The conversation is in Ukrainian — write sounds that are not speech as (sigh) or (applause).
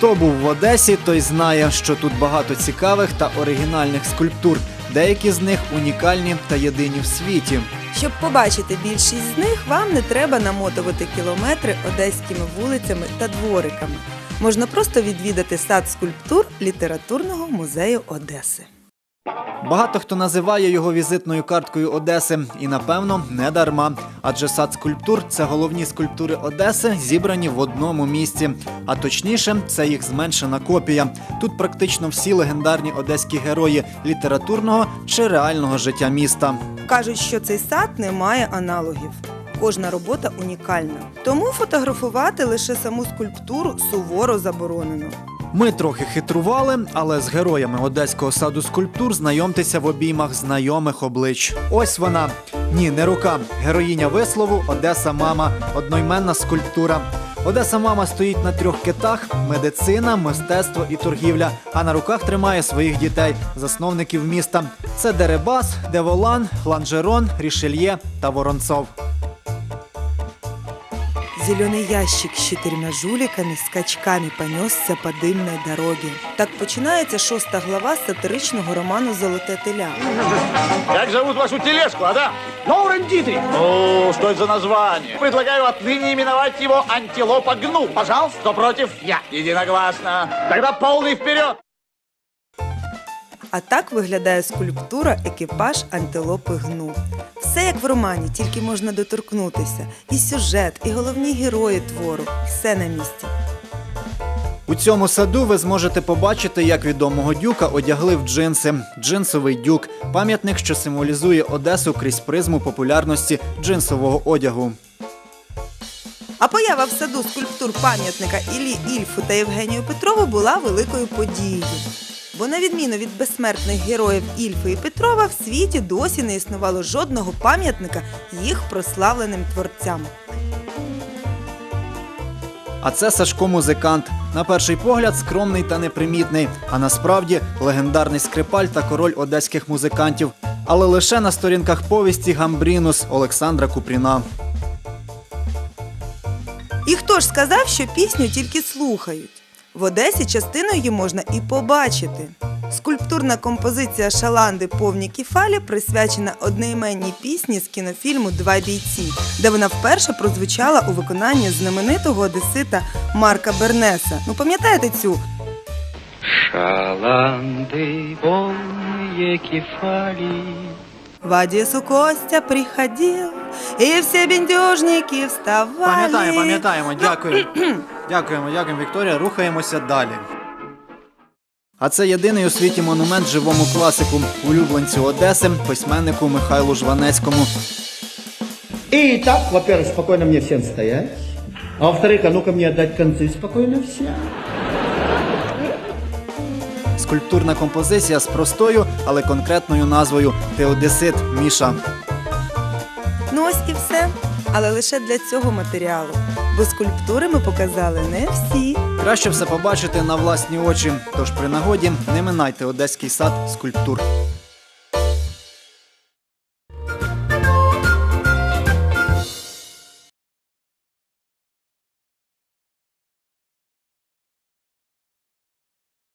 Хто був в Одесі, той знає, що тут багато цікавих та оригінальних скульптур. Деякі з них унікальні та єдині в світі. Щоб побачити більшість з них, вам не треба намотувати кілометри одеськими вулицями та двориками. Можна просто відвідати сад скульптур літературного музею Одеси. Багато хто називає його візитною карткою Одеси, і напевно не дарма. Адже сад скульптур це головні скульптури Одеси, зібрані в одному місці. А точніше, це їх зменшена копія. Тут практично всі легендарні одеські герої літературного чи реального життя міста. Кажуть, що цей сад не має аналогів. Кожна робота унікальна. Тому фотографувати лише саму скульптуру суворо заборонено. Ми трохи хитрували, але з героями одеського саду скульптур знайомтеся в обіймах знайомих облич. Ось вона. Ні, не рука. Героїня вислову Одеса Мама, одноіменна скульптура. Одеса Мама стоїть на трьох китах: медицина, мистецтво і торгівля. А на руках тримає своїх дітей, засновників міста. Це Дерибас, Деволан, Ланжерон, Рішельє та Воронцов Зеленый ящик з чотирма жуликами скачками понесся по димной дороге. Так починається шоста глава сатиричного роману Золоте теля. Как зовут вашу тележку, Адам? Лоурен Дитрих. Ну, что это за название? Предлагаю отныне именовать его Антилопа Гну. Пожалуйста, кто против? Я. Единогласно. Тогда полный вперед. А так виглядає скульптура екіпаж антилопи гну. Все як в романі, тільки можна доторкнутися. І сюжет, і головні герої твору. Все на місці. У цьому саду ви зможете побачити, як відомого дюка одягли в джинси. Джинсовий дюк пам'ятник, що символізує Одесу крізь призму популярності джинсового одягу. А поява в саду скульптур пам'ятника Іллі Ільфу та Євгенію Петрову була великою подією. Бо на відміну від безсмертних героїв Ільфа і Петрова, в світі досі не існувало жодного пам'ятника їх прославленим творцям. А це Сашко музикант. На перший погляд скромний та непримітний, а насправді легендарний скрипаль та король одеських музикантів. Але лише на сторінках повісті Гамбрінус Олександра Купріна. І хто ж сказав, що пісню тільки слухають? В Одесі частину її можна і побачити. Скульптурна композиція Шаланди Повні кефалі присвячена одноіменній пісні з кінофільму Два бійці, де вона вперше прозвучала у виконанні знаменитого одесита Марка Бернеса. Ну пам'ятаєте цю? Шаланды полные кефали. В Одесу Костя приходив, і всі бендюжники вставали. Пам'ятаємо, пам'ятаємо. Дякую. (clears throat) Дякуємо, дякуємо, Вікторія. Рухаємося далі. А це єдиний у світі монумент живому класику, улюбленцю Одеси, письменнику Михайлу Жванецькому. Итак, во-первых, спокойно мне всем стоять. А во-вторых, а ну-ка мне отдать концы спокойно все. Скульптурна композиція з простою, але конкретною назвою Теодесит Міша. Ну ось і все. Але лише для цього матеріалу. Бо скульптури ми показали не всі. Краще все побачити на власні очі. Тож при нагоді не минайте одеський сад скульптур.